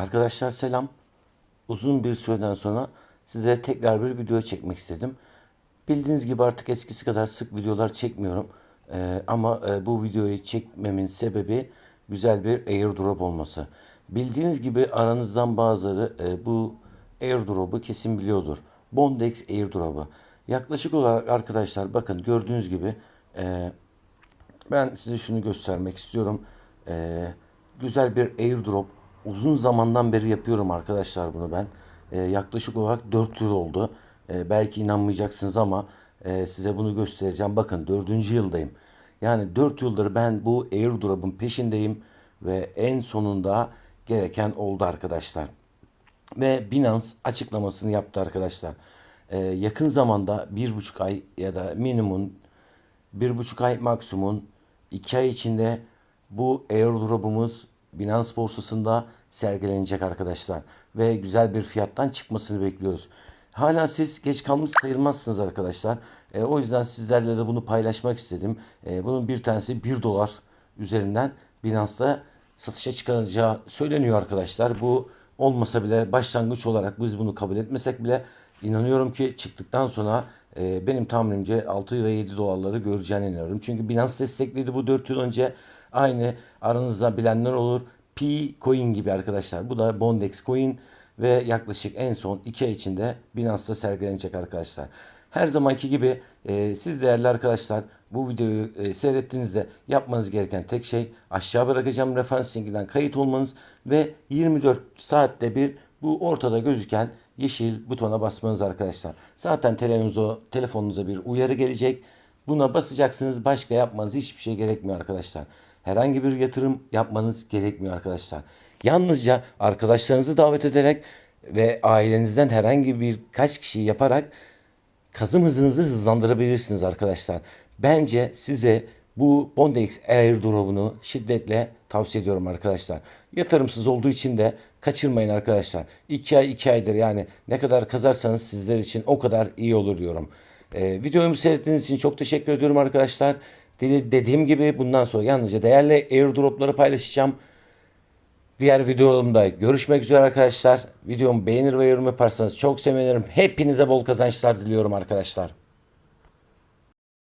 Arkadaşlar selam. Uzun bir süreden sonra size tekrar bir video çekmek istedim. Bildiğiniz gibi artık eskisi kadar sık videolar çekmiyorum. Ee, ama e, bu videoyu çekmemin sebebi güzel bir airdrop olması. Bildiğiniz gibi aranızdan bazıları e, bu airdrop'u kesin biliyordur. Bondex airdrop'u. Yaklaşık olarak arkadaşlar bakın gördüğünüz gibi e, ben size şunu göstermek istiyorum. Ee, güzel bir airdrop. Uzun zamandan beri yapıyorum arkadaşlar bunu ben. Ee, yaklaşık olarak 4 yıl oldu. Ee, belki inanmayacaksınız ama e, size bunu göstereceğim. Bakın 4. yıldayım. Yani 4 yıldır ben bu airdrop'un peşindeyim ve en sonunda gereken oldu arkadaşlar. Ve Binance açıklamasını yaptı arkadaşlar. Ee, yakın zamanda bir buçuk ay ya da minimum bir buçuk ay maksimum iki ay içinde bu airdrop'umuz Binance borsasında sergilenecek arkadaşlar. Ve güzel bir fiyattan çıkmasını bekliyoruz. Hala siz geç kalmış sayılmazsınız arkadaşlar. E, o yüzden sizlerle de bunu paylaşmak istedim. E, bunun bir tanesi 1 dolar üzerinden Binance'da satışa çıkaracağı söyleniyor arkadaşlar. Bu olmasa bile başlangıç olarak biz bunu kabul etmesek bile inanıyorum ki çıktıktan sonra e, benim tahminimce 6 ve 7 dolarları göreceğine inanıyorum. Çünkü Binance destekledi bu 4 yıl önce. Aynı aranızda bilenler olur. P coin gibi arkadaşlar. Bu da Bondex coin ve yaklaşık en son 2 ay içinde Binance'da sergilenecek arkadaşlar. Her zamanki gibi e, siz değerli arkadaşlar bu videoyu e, seyrettiğinizde yapmanız gereken tek şey aşağı bırakacağım referans linkinden kayıt olmanız ve 24 saatte bir bu ortada gözüken yeşil butona basmanız arkadaşlar. Zaten telefonunuza, telefonunuza bir uyarı gelecek. Buna basacaksınız. Başka yapmanız hiçbir şey gerekmiyor arkadaşlar. Herhangi bir yatırım yapmanız gerekmiyor arkadaşlar. Yalnızca arkadaşlarınızı davet ederek ve ailenizden herhangi birkaç kişi yaparak kazım hızınızı hızlandırabilirsiniz arkadaşlar. Bence size bu Bondex airdrop'unu şiddetle tavsiye ediyorum arkadaşlar. Yatırımsız olduğu için de kaçırmayın arkadaşlar. 2 ay 2 aydır yani ne kadar kazarsanız sizler için o kadar iyi olur diyorum. Ee, videomu seyrettiğiniz için çok teşekkür ediyorum arkadaşlar. Dedi- Dediğim gibi bundan sonra yalnızca değerli airdrop'ları paylaşacağım. Diğer videolarımda görüşmek üzere arkadaşlar. Videomu beğenir ve yorum yaparsanız çok sevinirim. Hepinize bol kazançlar diliyorum arkadaşlar.